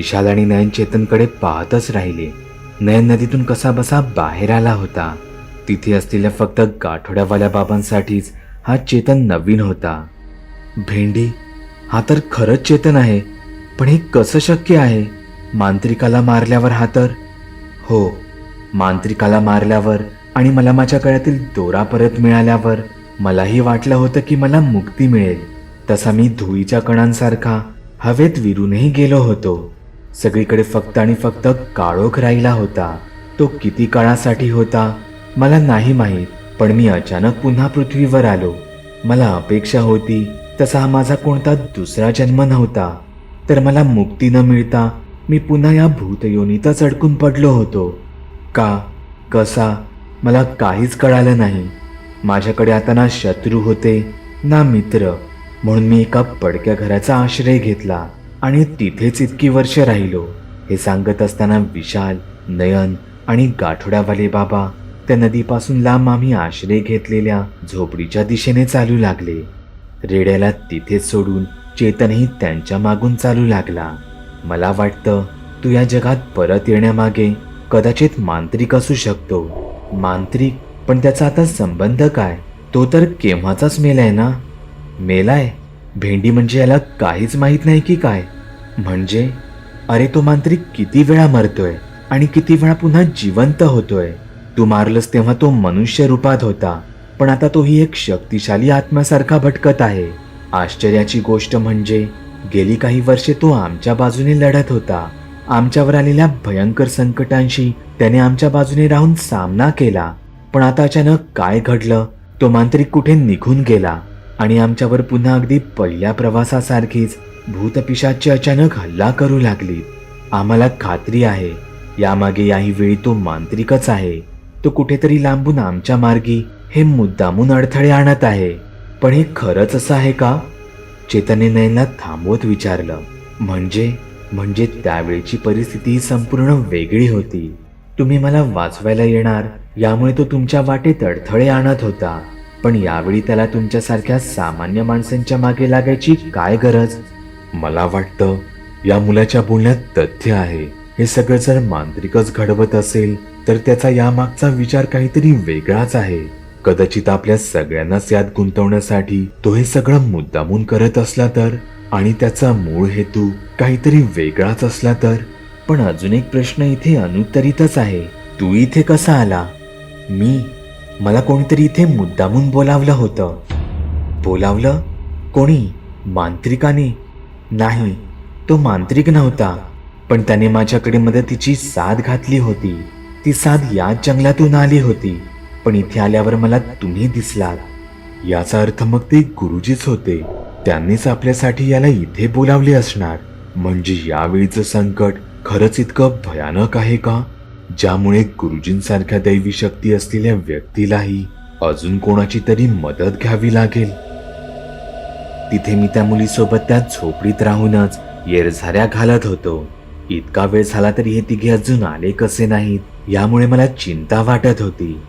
विशाल आणि नयन चेतनकडे पाहतच राहिले. नयन नदीतून कसा बसा बाहेर आला होता. तिथे असलेल्या फक्त गाठोड्यावाल्या बाबांसाठीच हा चेतन नवीन होता. भेंडी हा तर खरंच चेतन आहे पण हे कसं शक्य आहे? मांत्रिकाला मारल्यावर हा तर? हो मांत्रिकाला मारल्यावर आणि मला माझ्या गळ्यातील दोरा परत मिळाल्यावर मलाही वाटलं होतं की मला मुक्ती मिळेल. तसा मी धुळीच्या कणांसारखा हवेत विरूनही गेलो होतो. सगळीकडे फक्त आणि फक्त काळोख राहिला होता. तो किती काळासाठी होता? मला नाही माहीत पण मी अचानक पुन्हा पृथ्वीवर आलो. मला अपेक्षा होती तसा हा माझा कोणता दुसरा जन्म नव्हता. तर मला मुक्ती न मिळता मी पुन्हा या भूतयोनीतच अडकून पडलो होतो. का? कसा? मला काहीच कळालं नाही. माझ्याकडे आता ना शत्रू होते ना मित्र. म्हणून मी एका पडक्या घराचा आश्रय घेतला. आणि तिथेच इतकी वर्ष राहिलो. हे सांगत असताना विशाल नयन आणि गाठोड्यावाले बाबा त्या नदीपासून लांब आम्ही आश्रय घेतलेल्या झोपडीच्या दिशेने चालू लागले. रेड्याला तिथेच सोडून चेतनही त्यांच्या मागून चालू लागला. मला वाटतं तू या जगात परत येण्यामागे कदाचित मांत्रिक असू शकतो. मांत्रिक पण त्याचा आता संबंध काय? तो तर केव्हाचाच मेलाय ना? मेलाय? भेंडी म्हणजे याला काहीच माहीत नाही की काय. म्हणजे अरे तो मांत्रिक किती वेळा मरतोय आणि किती वेळा पुन्हा जिवंत होतोय. तू मारलंस तेव्हा तो मनुष्य रूपात होता पण आता तोही एक शक्तिशाली आत्म्यासारखा भटकत आहे. आश्चर्याची गोष्ट म्हणजे गेली काही वर्षे तो आमच्या बाजूने लढत होता. आमच्यावर आलेल्या भयंकर संकटांशी त्याने आमच्या बाजूने राहून सामना केला पण आता अचानक काय घडलं तो मांत्रिक कुठे निघून गेला? आणि आमच्यावर पुन्हा अगदी पहिल्या प्रवासासारखीच भूतपिशाची अचानक हल्ला करू लागली. आम्हाला खात्री आहे. यामागे याही वेळी तो मांत्रिकच आहे. तो कुठेतरी लांबून आमच्या मार्गी हे मुद्दामून अडथळे आणत आहे. पण हे खरंच असं आहे का? चेतने नयनला थांबवत विचारलं. म्हणजे? म्हणजे त्यावेळची परिस्थिती संपूर्ण वेगळी होती. तुम्ही मला वाचवायला येणार. यामुळे तो तुमच्या वाटेत अडथळे आणत होता. पण यावेळी त्याला तुमच्यासारख्या सामान्य माणसांच्या मागे लागायची काय गरज? मला वाटतं या मुलाच्या बोलण्यात तथ्य आहे. हे सगळं जर मांत्रिकच घडवत असेल तर त्याचा यामागचा विचार काहीतरी वेगळाच आहे. कदाचित आपल्या सगळ्यांनाच यात गुंतवण्यासाठी तो हे सगळं मुद्दामून करत असला तर आणि त्याचा मूळ हेतू काहीतरी वेगळाच असला तर? पण अजून एक प्रश्न इथे अनुत्तरितच आहे. तू इथे कसा आला? मी? मला कोणीतरी इथे मुद्दामून बोलावलं होतं. बोलावलं? कोणी? मांत्रिकाने? नाही तो मांत्रिक नव्हता. पण त्याने माझ्याकडे मदतीची साथ घातली होती. ती साथ याच जंगलातून आली होती. पण इथे आल्यावर मला तुम्ही दिसलात. याचा अर्थ मग ते गुरुजीच होते. त्यांनीच आपल्यासाठी याला इथे बोलावले असणार. म्हणजे यावेळीचं संकट खरंच इतकं भयानक आहे का? ज्यामुळे गुरुजींसारख्या दैवी शक्ती असलेल्या व्यक्तीलाही अजून कोणाची तरी मदत घ्यावी लागेल. तिथे मी त्या मुलीसोबत त्या झोपडीत राहूनच येरझाऱ्या घालत होतो. इतका वेळ झाला तरी हे तिघे अजून आले कसे नाहीत यामुळे मला चिंता वाटत होती.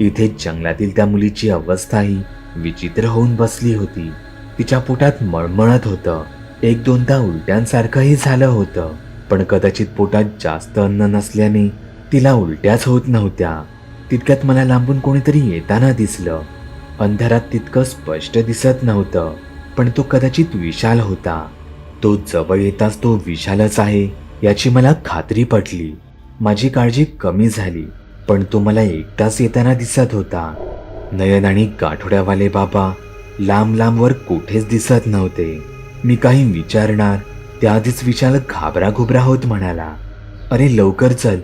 इथे जंगलातील त्या मुलीची अवस्थाही विचित्र होऊन बसली होती. तिच्या पोटात मळमळत होतं. एक दोनदा उलट्यांसारखंही झालं होतं. पण कदाचित पोटात जास्त अन्न नसल्याने तिला उलट्याच होत नव्हत्या. तितक्यात मला लांबून कोणीतरी येताना दिसलं. अंधारात तितकं स्पष्ट दिसत नव्हतं पण तो कदाचित विशाल होता. तो जवळ येताच तो विशालच आहे याची मला खात्री पटली. माझी काळजी कमी झाली पण तो मला एकटाच येताना दिसत होता. नयन आणि गाठोड्यावाले बाबा लांब लांबवर कुठेच दिसत नव्हते. मी काही विचारणार त्याआधीच विशाल घाबरा घुबरा होत म्हणाला अरे लवकर चल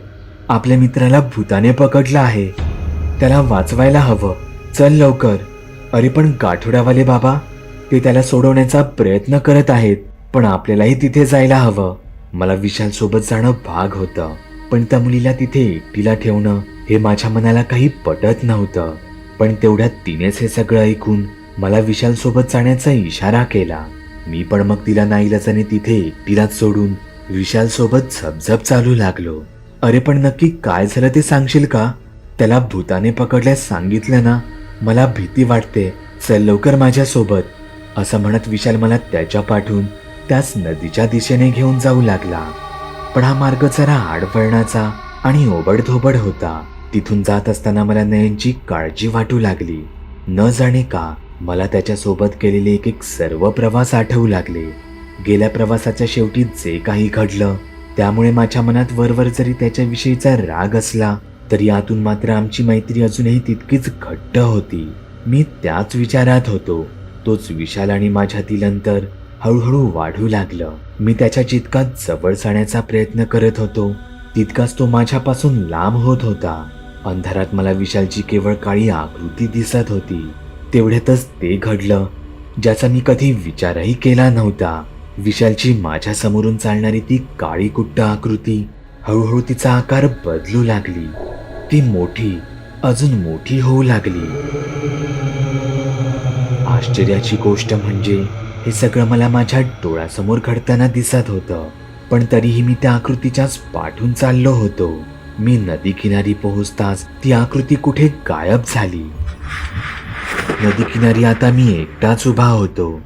आपल्या मित्राला भूताने पकडलं आहे. त्याला वाचवायला हवं. चल लवकर. अरे पण गाठोड्यावाले बाबा ते त्याला सोडवण्याचा प्रयत्न करत आहेत पण आपल्यालाही तिथे जायला हवं. मला विशाल सोबत जाणं भाग होतं पण त्या मुलीला तिथे एकटीला ठेवणं हे माझ्या मनाला काही पटत नव्हतं. पण तेवढ्यात तिनेच हे सगळं ऐकून मला विशाल सोबत जाण्याचा इशारा केला. मी पण मग तिला नाईलाजाने तिथे एकटीलाच सोडून विशाल सोबत झपझप चालू लागलो. अरे पण नक्की काय झालं ते सांगशील का? त्याला भूताने पकडल्यास सांगितलं ना मला भीती वाटते. चल लवकर माझ्यासोबत. असं म्हणत विशाल मला त्याच्या पाठून त्याच नदीच्या दिशेने घेऊन जाऊ लागला. पण हा मार्ग जरा आडवळणाचा आणि ओबडधोबड होता. तिथून जात असताना मला नयनची काळजी वाटू लागली. न जाणे का मला त्याच्यासोबत केलेले एक एक सर्व प्रवास आठवू लागले. गेल्या प्रवासाच्या शेवटी जे काही घडलं त्यामुळे माझ्या मनात वरवर जरी त्याच्याविषयीचा राग असला तरी आतून मात्र आमची मैत्री अजूनही तितकीच घट्ट होती. मी त्याच विचारात होतो. तोच विशाल आणि माझ्यातील अंतर हळूहळू वाढू लागलं. मी त्याच्या जितका जवळ जाण्याचा प्रयत्न करत होतो तितकाच तो माझ्यापासून लांब होत होता. अंधारात मला विशालची केवळ काळी आकृती दिसत होती. तेवढ्यातच ते घडलं ज्याचा मी कधी विचारही केला नव्हता. विशालची माझ्या समोरून चालणारी ती काळी कुट्ट आकृती हळूहळू तिचा आकार बदलू लागली. ती मोठी अजून मोठी होऊ लागली. आश्चर्याची गोष्ट म्हणजे हे सगळं मला माझ्या डोळ्यासमोर घडताना दिसत होतं पण तरीही मी त्या आकृतीच्याच पाठून चाललो होतो. मी नदी किनारी पोहोचताच ती आकृती कुठे गायब झाली? नदी किनारी आता मी एकटाच उभा होतो.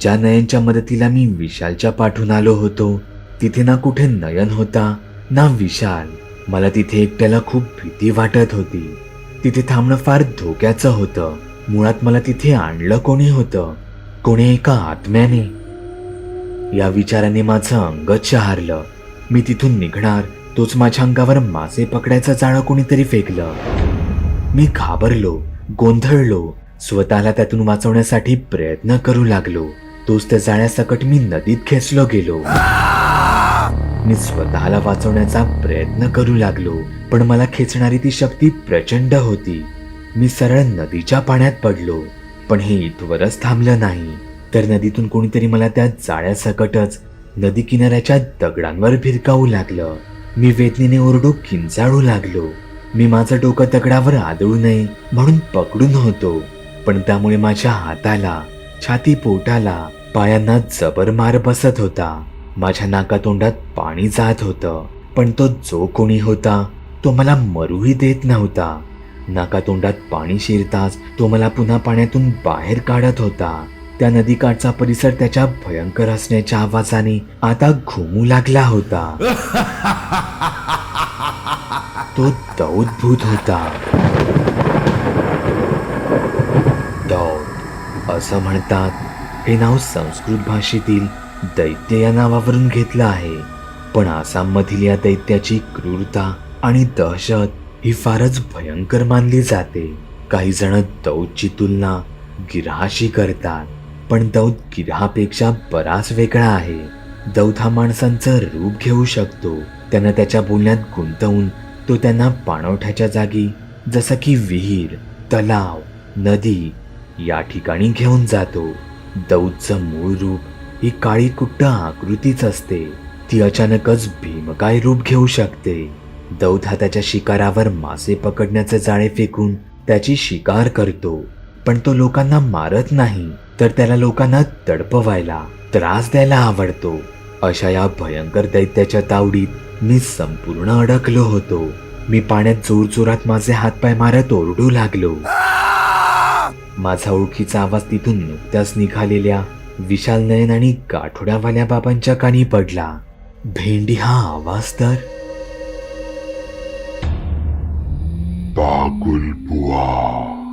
ज्या नयनच्या मदतीला मी विशालच्या पाठून आलो होतो तिथे ना कुठे नयन होता ना विशाल. मला तिथे एकट्याला खूप भीती वाटत होती. तिथे थांबणं फार धोक्याचं होतं. मुळात मला तिथे आणलं कोणी होतं? कोणी एका आत्म्याने? या विचाराने माझं अंग शहारलं. मी तिथून निघणार तोच माझ्या अंगावर मासे पकडायचं जाळं कोणीतरी फेकलं. मी घाबरलो गोंधळलो स्वतःला त्यातून वाचवण्यासाठी प्रयत्न करू लागलो. तोच त्या जाळ्यासकट मी नदीत खेचलो गेलो. मी स्वतःला वाचवण्याचा प्रयत्न करू लागलो पण मला खेचणारी ती शक्ती प्रचंड होती. मी सरळ नदीच्या पाण्यात पडलो पण हे इथवरच थांबलं नाही. तर नदीतून कोणीतरी मला त्या जाळ्यासकटच नदी किनाऱ्याच्या दगडांवर भिरकावू लागलं. मी वेदनेने ओरडू किंचाळू लागलो. मी माझं डोकं दगडावर आदळू नये म्हणून पकडून होतो. पण त्यामुळे माझ्या हाताला छाती पोटाला पायांना जबर मार बसत होता. माझ्या नाकातोंडात पाणी जात होतं. पण तो जो कोणी होता तो मला मरूही देत नव्हता. नाकातोंडात पाणी शिरताच तो मला पुन्हा पाण्यातून बाहेर काढत होता. त्या नदीकाठचा परिसर त्याच्या भयंकर असण्याच्या आवाजाने आता घुमू लागला होता. तो दौत भूत होता दौत असं म्हणतात. हे नाव संस्कृत भाषेतील दैत्य या नावावरून घेतलं आहे. पण आसाममधील या दैत्याची क्रूरता आणि दहशत ही फारच भयंकर मानली जाते. काही जण दौतची तुलना गिरहाशी करतात पण दौत गिरहापेक्षा बराच वेगळा आहे. दौद हा माणसांचं रूप घेऊ शकतो. त्यांना त्याच्या बोलण्यात गुंतवून तो त्यांना पाणवठ्याच्या जागी जसं की विहीर तलाव नदी या ठिकाणी घेऊन जातो. दौदचं मूळ रूप ही काळी कुट्ट आकृतीच असते. ती अचानकच भीमकाय रूप घेऊ शकते? दौद हा त्याच्या शिकारावर मासे पकडण्याचे जाळे फेकून त्याची शिकार करतो. पण तो लोकांना मारत नाही तर त्याला लोकांना तडपवायला त्रास द्यायला आवडतो. अशा या भयंकर दैत्याच्या तावडीत मी संपूर्ण अडकलो होतो. मी पाण्यात जोरजोरात माझे हातपाय मारत ओरडू लागलो. माझा ओळखीचा आवाज तिथून नुकत्याच निघालेल्या विशाल नयन आणि गाठोड्यावाल्या बाबांच्या कानी पडला. भेंडी हा आवाज तर? बागुल बुवा.